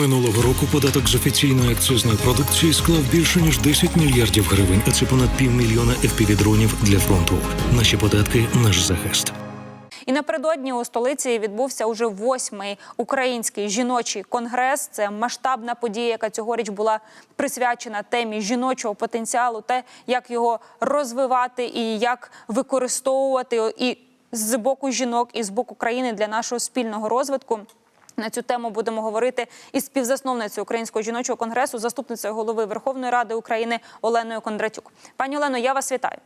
Минулого року податок з офіційної акцизної продукції склав більше ніж 10 мільярдів гривень, а це понад півмільйона FPV-дронів для фронту. Наші податки наш захист. І напередодні у столиці відбувся уже восьмий український жіночий конгрес. Це масштабна подія, яка цьогоріч була присвячена темі жіночого потенціалу, те, як його розвивати і як використовувати і з боку жінок, і з боку країни для нашого спільного розвитку. На цю тему будемо говорити із співзасновницею Українського жіночого конгресу, заступницею голови Верховної Ради України Оленою Кондратюк. Пані Олено, я вас вітаю.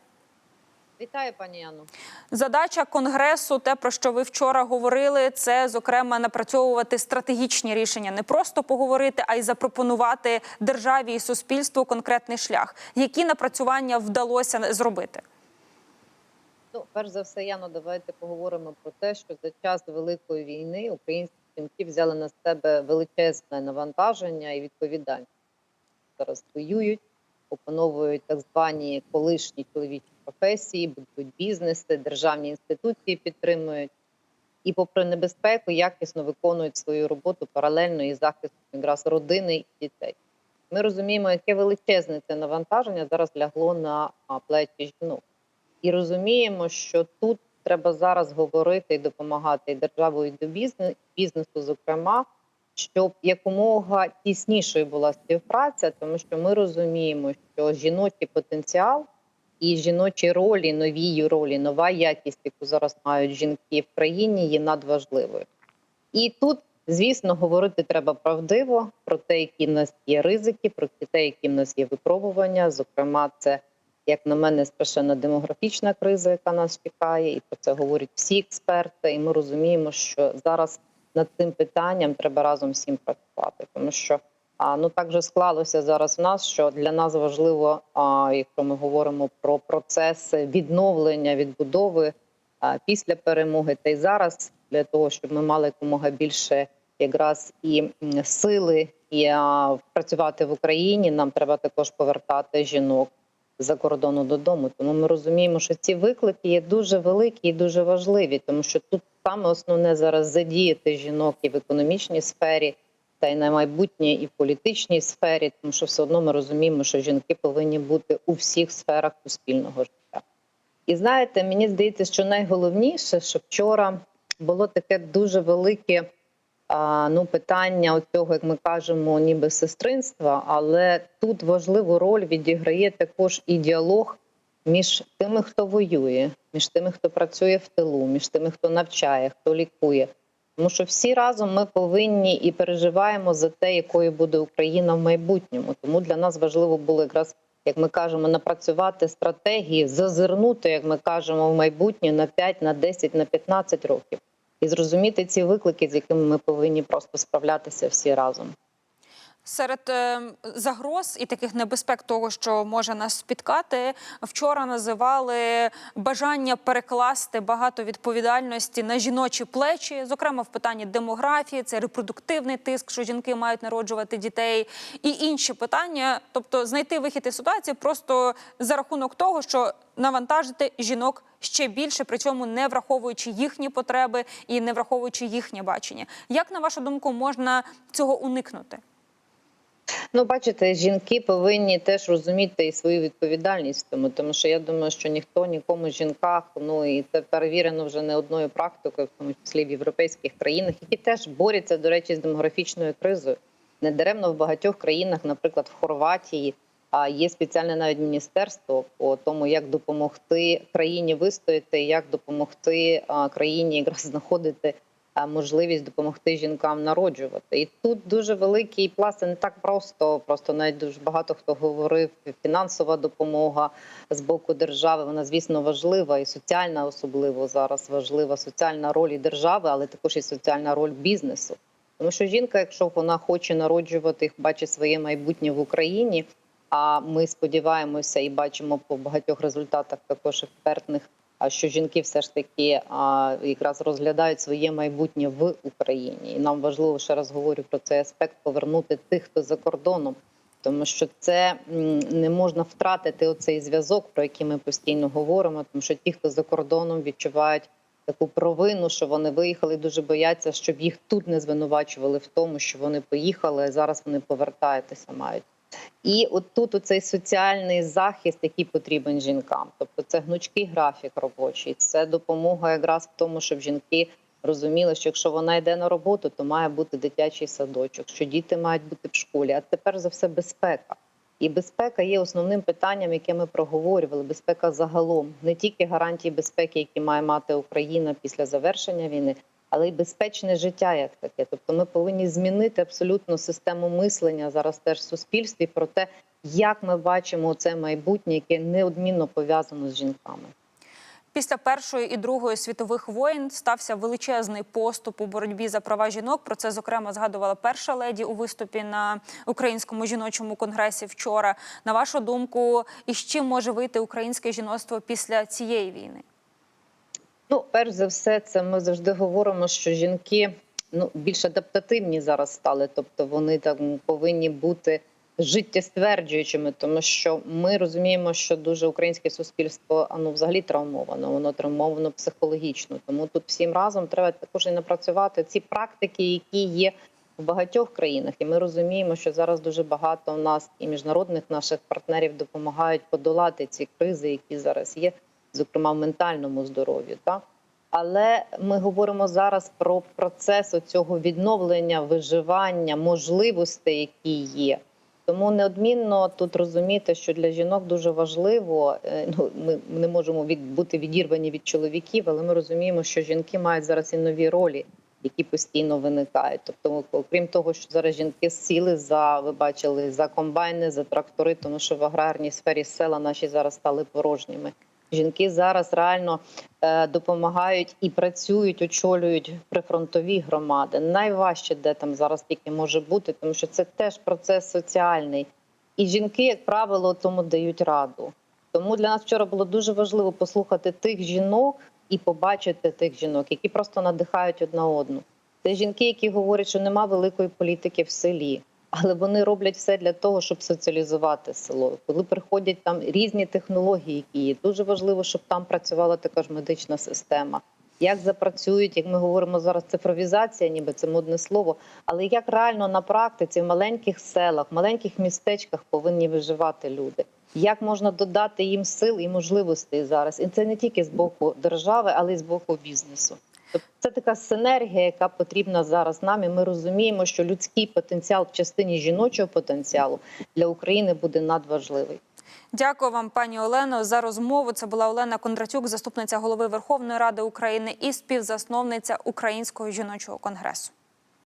Вітаю, пані Яну. Задача конгресу, те про що ви вчора говорили, це зокрема напрацьовувати стратегічні рішення, не просто поговорити, а й запропонувати державі і суспільству конкретний шлях. Які напрацювання вдалося зробити? Ну, перш за все, Яно, давайте поговоримо про те, що за час великої війни українські жінки взяли на себе величезне навантаження і відповідальність. Зараз воюють, опановують так звані колишні чоловічі професії, будують бізнеси, державні інституції підтримують. І, попри небезпеку, якісно виконують свою роботу паралельно із захистом якраз родини і дітей. Ми розуміємо, яке величезне це навантаження зараз лягло на плечі жінок. І розуміємо, що тут треба зараз говорити і допомагати і державу і до бізнесу, бізнесу, зокрема, щоб якомога тіснішою була співпраця, тому що ми розуміємо, що жіночий потенціал і жіночі ролі, нові ролі, нова якість, яку зараз мають жінки в країні, є надважливою. І тут, звісно, говорити треба правдиво про те, які в нас є ризики, про те, які в нас є випробування. Зокрема, це як на мене, страшенна демографічна криза, яка нас чекає, і про це говорять всі експерти. І ми розуміємо, що зараз над цим питанням треба разом всім працювати, тому що ну так же склалося зараз в нас, що для нас важливо, якщо ми говоримо про процес відновлення відбудови після перемоги, та й зараз для того, щоб ми мали якомога більше якраз і сили і працювати в Україні, нам треба також повертати жінок за кордону додому. Тому ми розуміємо, що ці виклики є дуже великі і дуже важливі, тому що тут саме основне зараз задіяти жінок і в економічній сфері, та й на майбутнє, і в політичній сфері, тому що все одно ми розуміємо, що жінки повинні бути у всіх сферах суспільного життя. І знаєте, мені здається, що найголовніше, що вчора було таке дуже велике ну, питання цього, як ми кажемо, ніби сестринства, але тут важливу роль відіграє також і діалог між тими, хто воює, між тими, хто працює в тилу, між тими, хто навчає, хто лікує. Тому що всі разом ми повинні і переживаємо за те, якою буде Україна в майбутньому. Тому для нас важливо було якраз, як ми кажемо, напрацювати стратегії, зазирнути, як ми кажемо, в майбутнє на 5, на 10, на 15 років і зрозуміти ці виклики, з якими ми повинні просто справлятися всі разом. Серед е, загроз і таких небезпек того, що може нас спіткати, вчора називали бажання перекласти багато відповідальності на жіночі плечі, зокрема в питанні демографії, це репродуктивний тиск, що жінки мають народжувати дітей, і інші питання, тобто знайти вихід із ситуації просто за рахунок того, що навантажити жінок ще більше, при цьому не враховуючи їхні потреби і не враховуючи їхнє бачення. Як на вашу думку можна цього уникнути? Ну, бачите, жінки повинні теж розуміти і свою відповідальність тому, тому що я думаю, що ніхто нікому жінках, ну і це перевірено вже не одною практикою, в тому числі в європейських країнах, які теж борються, до речі, з демографічною кризою. Недаремно в багатьох країнах, наприклад, в Хорватії, а є спеціальне навіть міністерство по тому, як допомогти країні вистояти, як допомогти країні якраз знаходити можливість допомогти жінкам народжувати. І тут дуже великий пласт, не так просто. Просто навіть дуже багато хто говорив. Фінансова допомога з боку держави. Вона звісно важлива і соціальна, особливо зараз важлива соціальна роль і держави, але також і соціальна роль бізнесу. Тому що жінка, якщо вона хоче народжувати, бачить своє майбутнє в Україні. А ми сподіваємося і бачимо по багатьох результатах також експертних, що жінки все ж таки а, якраз розглядають своє майбутнє в Україні. І нам важливо ще раз говорю про цей аспект повернути тих, хто за кордоном, тому що це не можна втратити оцей зв'язок, про який ми постійно говоримо, тому що ті, хто за кордоном відчувають таку провину, що вони виїхали. Дуже бояться, щоб їх тут не звинувачували в тому, що вони поїхали, а зараз вони повертатися мають. І от тут оцей соціальний захист, який потрібен жінкам. Тобто це гнучкий графік робочий, це допомога якраз в тому, щоб жінки розуміли, що якщо вона йде на роботу, то має бути дитячий садочок, що діти мають бути в школі. А тепер за все безпека. І безпека є основним питанням, яке ми проговорювали. Безпека загалом не тільки гарантії безпеки, які має мати Україна після завершення війни, але й безпечне життя як таке. Тобто, ми повинні змінити абсолютно систему мислення зараз теж в суспільстві про те, як ми бачимо це майбутнє, яке неодмінно пов'язано з жінками. Після першої і другої світових воєн стався величезний поступ у боротьбі за права жінок. Про це зокрема згадувала перша леді у виступі на українському жіночому конгресі вчора. На вашу думку, і з чим може вийти українське жіноцтво після цієї війни? Ну, перш за все, це ми завжди говоримо, що жінки ну більш адаптативні зараз стали, тобто вони там повинні бути життєстверджуючими, тому що ми розуміємо, що дуже українське суспільство ну, взагалі травмовано, воно травмовано психологічно. Тому тут всім разом треба також і напрацювати ці практики, які є в багатьох країнах, і ми розуміємо, що зараз дуже багато у нас і міжнародних наших партнерів допомагають подолати ці кризи, які зараз є, зокрема в ментальному здоров'ю. Так? Але ми говоримо зараз про процес цього відновлення, виживання, можливостей, які є. Тому неодмінно тут розуміти, що для жінок дуже важливо. е, Ну ми не можемо від бути відірвані від чоловіків, але ми розуміємо, що жінки мають зараз і нові ролі, які постійно виникають. Тобто, окрім того, що зараз жінки сіли за ви бачили за комбайни, за трактори, тому що в аграрній сфері села наші зараз стали порожніми. Жінки зараз реально е, допомагають і працюють, очолюють прифронтові громади. Найважче, де там зараз тільки може бути, тому що це теж процес соціальний. І жінки, як правило, тому дають раду. Тому для нас вчора було дуже важливо послухати тих жінок і побачити тих жінок, які просто надихають одна одну. Це жінки, які говорять, що нема великої політики в селі, але вони роблять все для того, щоб соціалізувати село. Коли приходять там різні технології, які є, дуже важливо, щоб там працювала також медична система. Як запрацюють, як ми говоримо зараз, цифровізація, ніби це модне слово, але як реально на практиці в маленьких селах, маленьких містечках повинні виживати люди? Як можна додати їм сил і можливостей зараз? І це не тільки з боку держави, але й з боку бізнесу. Тобто це така синергія, яка потрібна зараз нам. І ми розуміємо, що людський потенціал в частині жіночого потенціалу для України буде надважливий. Дякую вам, пані Олено, за розмову. Це була Олена Кондратюк, заступниця голови Верховної Ради України і співзасновниця Українського жіночого конгресу.